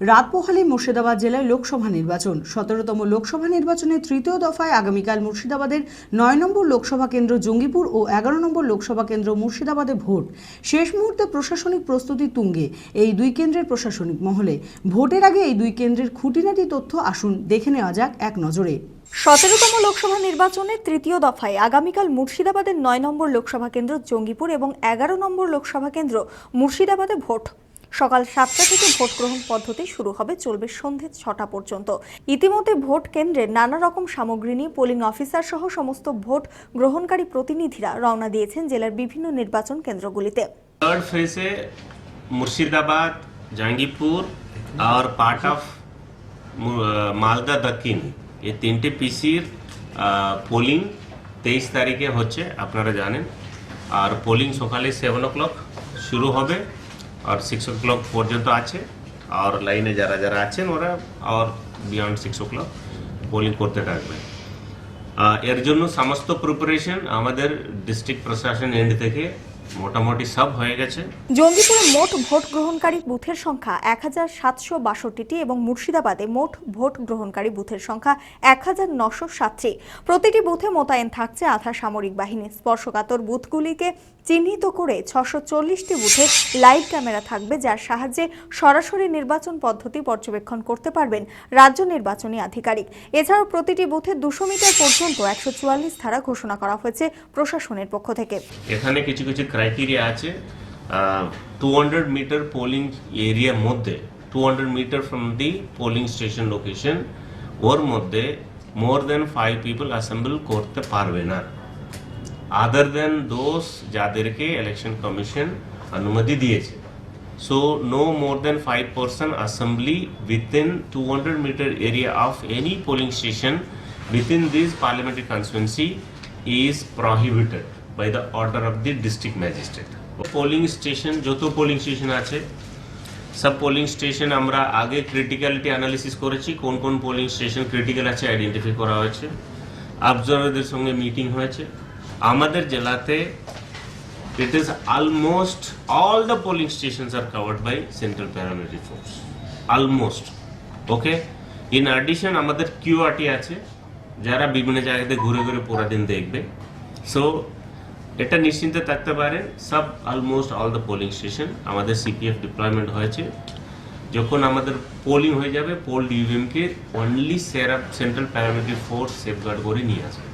রাত পোহালে মুর্শিদাবাদ জেলায় লোকসভা নির্বাচন। সতেরোতম লোকসভা নির্বাচনের তৃতীয় দফায় আগামীকাল মুর্শিদাবাদের নয় নম্বর লোকসভা কেন্দ্র জঙ্গিপুর ও এগারো নম্বর লোকসভা কেন্দ্র মুর্শিদাবাদে ভোট। শেষ মুহূর্তে প্রশাসনিক প্রস্তুতি তুঙ্গে। এই দুই কেন্দ্রের প্রশাসনিক মহলে। ভোটের আগে এই দুই কেন্দ্রের খুঁটিনাটি তথ্য আসুন, দেখে নেওয়া যাক এক নজরে। সতেরোতম লোকসভা নির্বাচনের তৃতীয় দফায় আগামীকাল মুর্শিদাবাদের নয় নম্বর লোকসভা কেন্দ্র জঙ্গিপুর এবং এগারো নম্বর লোকসভা কেন্দ্র মুর্শিদাবাদে ভোট। সকাল সাতটা থেকে ভোট গ্রহণ পদ্ধতি শুরু হবে চলবে সন্ধে ছটা পর্যন্ত। ইতিমধ্যে ভোট কেন্দ্রে নানা রকম সামগ্রী নিয়ে পোলিং অফিসার সহ সমস্ত ভোট গ্রহণকারী প্রতিনিধিরা রওনা দিয়েছেন জেলার বিভিন্ন নির্বাচন কেন্দ্রগুলিতে। থার্ড ফেজে মুর্শিদাবাদ জাঙ্গিপুর আর পার্ট অফ মালদা দক্ষিণ। এই তিনটে পিসির পোলিং তেইশ তারিখে হচ্ছে, আপনারা জানেন। আর পোলিং সকালে সেভেন ও ক্লক শুরু হবে। আর সিক্স ও ক্লক পর্যন্ত আছে। আর লাইনে যারা যারা আছেন, ওরা আর beyond six o'clock polling করতে থাকবে এর জন্য সমস্ত প্রিপারেশন আমাদের ডিস্ট্রিক্ট প্রশাসন এন্ড থেকে মোটামুটি সব হয়ে গেছে। জঙ্গিপুরে মোট ভোট গ্রহণকারী বুথের সংখ্যা এক হাজার সাতশো বাষট্টিটি এবং মুর্শিদাবাদে মোট ভোট গ্রহণকারী বুথের সংখ্যা এক হাজার নশো সাতটি। প্রতিটি বুথে মোতায়েন থাকছে আধা সামরিক বাহিনী। স্পর্শকাতর বুথগুলিকে চিহ্নিত করে ছশো চল্লিশটি বুথে লাইভ ক্যামেরা থাকবে যার সাহায্যে সরাসরি নির্বাচন পদ্ধতি পর্যবেক্ষণ করতে পারবেন রাজ্য নির্বাচনী আধিকারিক। এছাড়াও প্রতিটি বুথে দুশো মিটার পর্যন্ত একশো চুয়াল্লিশ ধারা ঘোষণা করা হয়েছে প্রশাসনের পক্ষ থেকে। এখানে কিছু কিছু ক্রাইটেরিয়া আছে টু হান্ড্রেড মিটার পোলিং এরিয়ার মধ্যে two hundred meter from the polling station location ওর মধ্যে more than five people assemble করতে পারবে না। আদার দেন দোজ যাদেরকে ইলেকশন কমিশন অনুমতি দিয়েছে। So no more than five person assembly within two hundred meter area of any polling station within this parliamentary constituency is prohibited by the order of the district magistrate polling station যত polling station আছে, সব polling station আমরা আগে criticality analysis করেছি, কোন কোন polling station critical আছে identify করা হয়েছে অবজারভারদের সঙ্গে মিটিং হয়েছে। আমাদের জেলাতে it is almost all the polling stations are covered by central paramilitary force. Almost, okay? In addition, আমাদের কিউআরটি আছে, যারা বিভিন্ন জায়গাতে ঘুরে ঘুরে পুরো দিন দেখবে। সো এটা নিশ্চিন্তে থাকতে পারেন সব almost all the polling station আমাদের সিপিএফ ডিপ্লয়মেন্ট হয়েছে। যখন আমাদের পোলিং হয়ে যাবে পোল ডিভিএমকে অনলি সেরা সেন্ট্রাল প্যারামিলিটারি ফোর্স সেফগার্ড করে নিয়ে আসবে।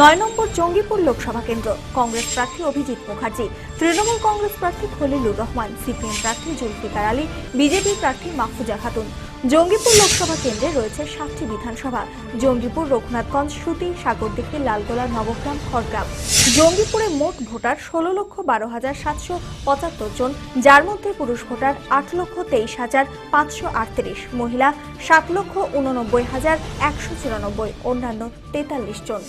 নয় নম্বর জঙ্গিপুর লোকসভা কেন্দ্র, কংগ্রেস প্রার্থী অভিজিৎ মুখার্জি। তৃণমূল কংগ্রেস প্রার্থী খলিলুর রহমান, সিপিএম প্রার্থী জুলফিকার আলী, বিজেপি প্রার্থী মাহফুজা খাতুন। জঙ্গিপুর লোকসভা কেন্দ্রে রয়েছে সাতটি বিধানসভা। জঙ্গিপুর রঘুনাথগঞ্জ শ্রুতি সাগরদিঘি, লালগোলা, নবগ্রাম, খড়গ্রাম। জঙ্গিপুরে মোট ভোটার ষোলো লক্ষ বারো হাজার সাতশো পঁচাত্তর জন, যার মধ্যে পুরুষ ভোটার আট লক্ষ তেইশ হাজার পাঁচশো আটত্রিশ, মহিলা সাত লক্ষ উননব্বই হাজার একশো চুরানব্বই, অন্যান্য তেতাল্লিশ জন।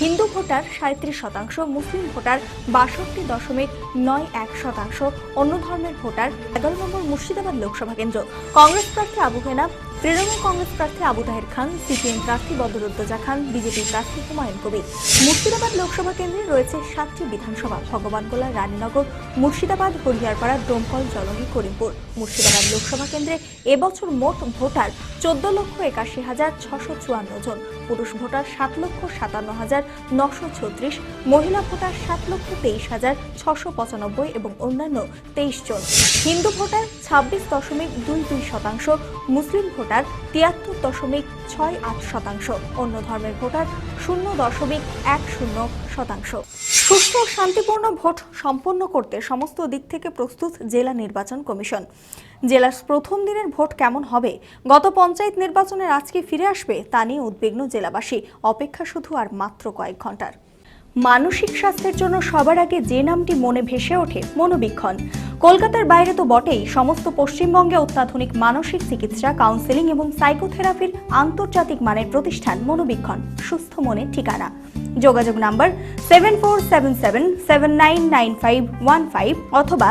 হিন্দু ভোটার সাঁত্রিশ শতাংশ, মুসলিম ভোটার বাষট্টি দশমিক নয় এক শতাংশ, অন্য ধর্মের ভোটার এগারো নম্বর মুর্শিদাবাদ লোকসভা কেন্দ্র। কংগ্রেস প্রার্থী আবু হেনা তৃণমূল কংগ্রেস প্রার্থী আবু তাহের খান, সিপিএম প্রার্থী বদরুদ্দোজা খান, বিজেপি প্রার্থী হুমায়ুন কবির। মুর্শিদাবাদ লোকসভা কেন্দ্রে রয়েছে সাতটি বিধানসভা ভগবানগোলা রানীনগর, মুর্শিদাবাদ, হরিয়ারপাড়া ডোমকল জলঙ্গি করিমপুর। মুর্শিদাবাদ লোকসভা কেন্দ্রে এবছর মোট ভোটার চোদ্দ লক্ষ একাশি হাজার ছশো চুয়ান্ন জন। পুরুষ ভোটার সাত লক্ষ সাতান্ন হাজার নশো ছত্রিশ, মহিলা ভোটার সাত লক্ষ তেইশ হাজার ছশো পঁচানব্বই এবং অন্যান্য তেইশ জন। হিন্দু ভোটার ছাব্বিশ দশমিক দুই দুই শতাংশ, মুসলিম ভোটার তিয়াত্তর দশমিক ছয় আট শতাংশ, অন্য ধর্মের ভোটার শূন্য দশমিক এক শূন্য শতাংশ। সুষ্ঠু শান্তিপূর্ণ ভোট সম্পন্ন করতে সমস্ত দিক থেকে প্রস্তুত জেলা নির্বাচন কমিশন। জেলার প্রথম দিনের ভোট কেমন হবে? গত পঞ্চায়েত নির্বাচনের আজকে ফিরে আসবে? তা নিয়ে উদ্বিগ্ন জেলাবাসী। অপেক্ষা শুধু আর মাত্র কয়েক ঘণ্টার। মানসিক স্বাস্থ্যের জন্য সবার আগে যে নামটি মনে ভেসে ওঠে, মনোবীক্ষণ। কলকাতার বাইরে তো বটেই। সমস্ত পশ্চিমবঙ্গে অত্যাধুনিক মানসিক চিকিৎসা কাউন্সেলিং এবং সাইকোথেরাপির আন্তর্জাতিক মানের প্রতিষ্ঠান মনোবীক্ষণ। সুস্থ মনের ঠিকানা। যোগাযোগ number seven four seven seven seven nine nine five one five অথবা